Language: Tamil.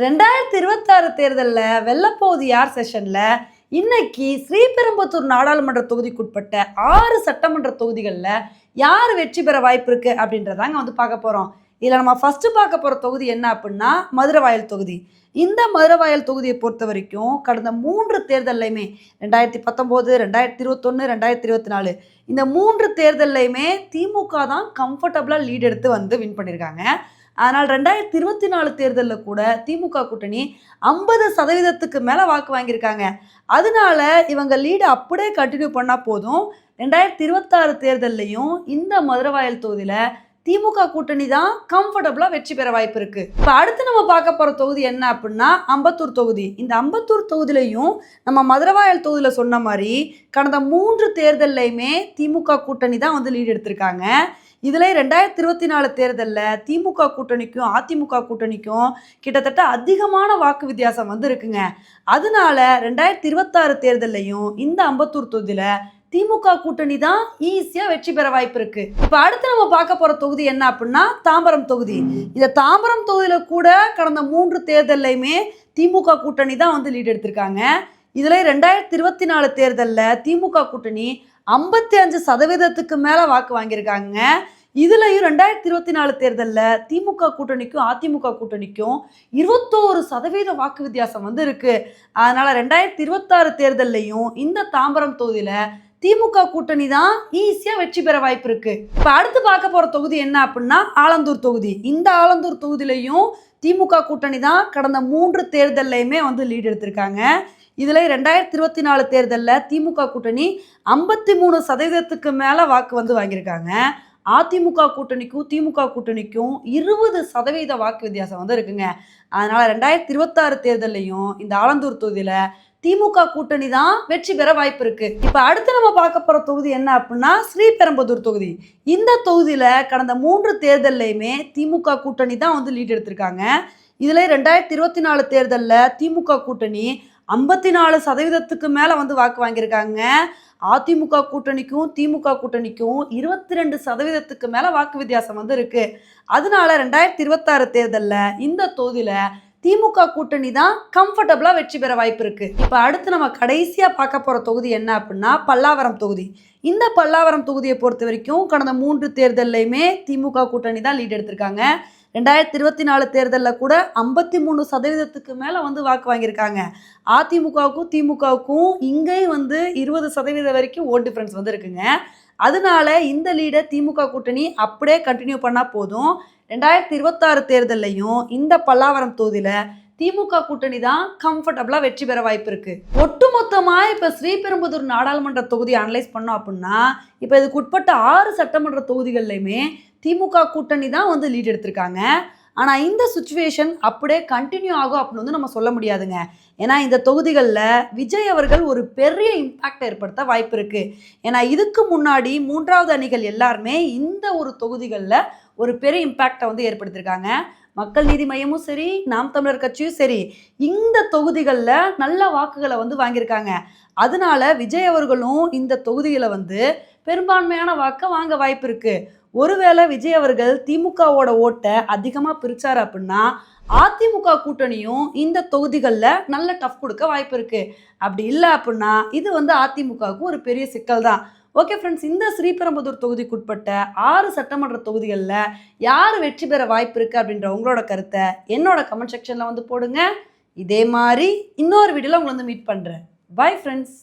ரெண்டாயிரத்தி இருபத்தாறு தேர்தலில் வெள்ளப்போகுது யார் செஷனில் இன்னைக்கு ஸ்ரீபெரும்புத்தூர் நாடாளுமன்ற தொகுதிக்குட்பட்ட ஆறு சட்டமன்ற தொகுதிகளில் யார் வெற்றி பெற வாய்ப்பு இருக்குது அப்படின்றதாங்க வந்து பார்க்க போகிறோம் இதில் நம்ம ஃபஸ்ட்டு பார்க்க போகிற தொகுதி என்ன அப்படின்னா மதுரவாயல் தொகுதி. இந்த மதுரவாயல் தொகுதியை பொறுத்த வரைக்கும் கடந்த மூன்று தேர்தல்லையுமே ரெண்டாயிரத்தி பத்தொம்போது ரெண்டாயிரத்தி இருபத்தொன்று ரெண்டாயிரத்தி இருபத்தி நாலு இந்த மூன்று தேர்தல்லையுமே திமுக தான் கம்ஃபர்டபுளாக லீட் எடுத்து வந்து வின் பண்ணியிருக்காங்க ஆனால் ரெண்டாயிரத்தி இருபத்தி நாலு தேர்தலில் கூட திமுக கூட்டணி ஐம்பது சதவீதத்துக்கு மேலே வாக்கு வாங்கியிருக்காங்க. அதனால இவங்க லீடு அப்படியே கண்டினியூ பண்ணால் போதும். ரெண்டாயிரத்தி இருபத்தாறு தேர்தல்லையும் இந்த மதுரவாயல் தொகுதியில் திமுக கூட்டணி தான் கம்ஃபர்டபுளாக வெற்றி பெற வாய்ப்பு இருக்கு. இப்போ அடுத்து நம்ம பார்க்க போகிற தொகுதி என்ன அப்படின்னா அம்பத்தூர் தொகுதி. இந்த அம்பத்தூர் தொகுதியிலையும் நம்ம மதுரவாயல் தொகுதியில் சொன்ன மாதிரி கடந்த மூன்று தேர்தல்லையுமே திமுக கூட்டணி தான் வந்து லீடு எடுத்திருக்காங்க. இதில் ரெண்டாயிரத்தி இருபத்தி நாலு தேர்தலில் திமுக கூட்டணிக்கும் அதிமுக கூட்டணிக்கும் கிட்டத்தட்ட அதிகமான வாக்கு வித்தியாசம் வந்து இருக்குங்க. அதனால ரெண்டாயிரத்தி இருபத்தாறு தேர்தல்லையும் இந்த அம்பத்தூர் தொகுதியில் திமுக கூட்டணி தான் ஈஸியாக வெற்றி பெற வாய்ப்பு இருக்கு. இப்போ அடுத்து நம்ம பார்க்க போகிற தொகுதி என்ன அப்படின்னா தாம்பரம் தொகுதி. இந்த தாம்பரம் தொகுதியில் கூட கடந்த மூன்று தேர்தல்லையுமே திமுக கூட்டணி தான் வந்து லீட் எடுத்திருக்காங்க. இதில் ரெண்டாயிரத்தி இருபத்தி நாலு தேர்தலில் திமுக கூட்டணி ஐம்பத்தி அஞ்சு சதவீதத்துக்கு மேலே வாக்கு வாங்கியிருக்காங்க. இதுலயும் ரெண்டாயிரத்தி இருபத்தி நாலு தேர்தலில் திமுக கூட்டணிக்கும் அதிமுக கூட்டணிக்கும் இருபத்தோரு சதவீத வாக்கு வித்தியாசம் வந்து இருக்கு. அதனால ரெண்டாயிரத்தி இருபத்தாறு தேர்தல்லையும் இந்த தாம்பரம் தொகுதியில திமுக கூட்டணி தான் ஈஸியா வெற்றி பெற வாய்ப்பு இருக்கு. இப்ப அடுத்து பார்க்க போற தொகுதி என்ன அப்படின்னா ஆலந்தூர் தொகுதி. இந்த ஆலந்தூர் தொகுதியிலையும் திமுக கூட்டணி தான் கடந்த மூன்று தேர்தல்லையுமே வந்து லீடு எடுத்திருக்காங்க. இதில் ரெண்டாயிரத்தி இருபத்தி நாலு தேர்தலில் திமுக கூட்டணி ஐம்பத்தி மூணு சதவீதத்துக்கு மேலே வாக்கு வந்து வாங்கியிருக்காங்க. அதிமுக கூட்டணிக்கும் திமுக கூட்டணிக்கும் இருபது சதவீத வாக்கு வித்தியாசம் வந்து இருக்குங்க. அதனால ரெண்டாயிரத்தி இருபத்தாறு தேர்தல்லையும் இந்த ஆலந்தூர் தொகுதியில் திமுக கூட்டணி தான் வெற்றி பெற வாய்ப்பு இருக்கு. இப்போ அடுத்து நம்ம பார்க்க போற தொகுதி என்ன அப்படின்னா ஸ்ரீபெரும்புதூர் தொகுதி. இந்த தொகுதியில கடந்த மூன்று தேர்தல்லையுமே திமுக கூட்டணி தான் வந்து லீட் எடுத்திருக்காங்க. இதுல ரெண்டாயிரத்தி இருபத்தி நாலு தேர்தலில் திமுக கூட்டணி ஐம்பத்தி நாலு சதவீதத்துக்கு மேலே வந்து வாக்கு வாங்கியிருக்காங்க. அதிமுக கூட்டணிக்கும் திமுக கூட்டணிக்கும் இருபத்தி ரெண்டு சதவீதத்துக்கு மேலே வாக்கு வித்தியாசம் வந்து இருக்கு. அதனால ரெண்டாயிரத்தி இருபத்தாறு தேர்தலில் இந்த தொகுதியில் திமுக கூட்டணி தான் கம்ஃபர்டபுளாக வெற்றி பெற வாய்ப்பு இருக்குது இப்போ அடுத்து நம்ம கடைசியாக பார்க்க போகிற தொகுதி என்ன அப்படின்னா பல்லாவரம் தொகுதி. இந்த பல்லாவரம் தொகுதியை பொறுத்த வரைக்கும் கடந்த மூன்று தேர்தல்லையுமே திமுக கூட்டணி தான் லீட் எடுத்திருக்காங்க. ரெண்டாயிரத்தி இருபத்தி நாலு தேர்தலில் கூட ஐம்பத்தி மூணு சதவீதத்துக்கு மேலே வந்து வாக்கு வாங்கியிருக்காங்க. அதிமுகவுக்கும் திமுகவுக்கும் இங்கேயும் வந்து இருபது சதவீதம் வரைக்கும் ஓட் டிஃப்ரென்ஸ் வந்து இருக்குங்க அதனால இந்த லீடை திமுக கூட்டணி அப்படியே கண்டினியூ பண்ணால் போதும். ரெண்டாயிரத்தி இருபத்தாறு தேர்தல்லையும் இந்த பல்லாவரம் தொகுதியில் திமுக கூட்டணி தான் கம்ஃபர்டபுளாக வெற்றி பெற வாய்ப்பு இருக்குது ஒட்டுமொத்தமாக இப்போ ஸ்ரீபெரும்புதூர் நாடாளுமன்ற தொகுதி அனலைஸ் பண்ணோம் அப்படின்னா இப்போ இதுக்கு உட்பட்ட ஆறு சட்டமன்ற தொகுதிகள்லையுமே திமுக கூட்டணி தான் வந்து லீட் எடுத்திருக்காங்க. ஆனால் இந்த சுச்சுவேஷன் அப்படியே கண்டினியூ ஆகும் அப்படின்னு வந்து நம்ம சொல்ல முடியாதுங்க. ஏன்னா இந்த தொகுதிகளில் விஜய் அவர்கள் ஒரு பெரிய இம்பாக்டை ஏற்படுத்த வாய்ப்பு இருக்குது ஏன்னா இதுக்கு முன்னாடி மூன்றாவது அணிகள் எல்லாருமே இந்த ஒரு தொகுதிகளில் ஒரு பெரிய இம்பாக்டை வந்து ஏற்படுத்தியிருக்காங்க மக்கள் நீதி மையமும் சரி நாம் தமிழர் கட்சியும் சரி இந்த தொகுதிகளில் நல்ல வாக்குகளை வந்து வாங்கியிருக்காங்க. அதனால விஜய் அவர்களும் இந்த தொகுதியில் வந்து பெரும்பான்மையான வாக்கை வாங்க வாய்ப்பு இருக்குது ஒருவேளை விஜய் அவர்கள் திமுகவோட ஓட்டை அதிகமாக பிரித்தார் அப்படின்னா அதிமுக கூட்டணியும் இந்த தொகுதிகளில் நல்ல டஃப் கொடுக்க வாய்ப்பு இருக்குது அப்படி இல்லை அப்படின்னா இது வந்து அதிமுகவுக்கு ஒரு பெரிய சிக்கல் தான். ஓகே ஃப்ரெண்ட்ஸ் இந்த ஸ்ரீபெரும்புதூர் தொகுதிக்குட்பட்ட ஆறு சட்டமன்ற தொகுதிகளில் யார் வெற்றி பெற வாய்ப்பு இருக்குது அப்படின்ற உங்களோட கருத்தை என்னோட கமெண்ட் செக்ஷனில் வந்து போடுங்க. இதே மாதிரி இன்னொரு வீடியோவில் உங்களை வந்து மீட் பண்ணுறேன் பை ஃப்ரெண்ட்ஸ்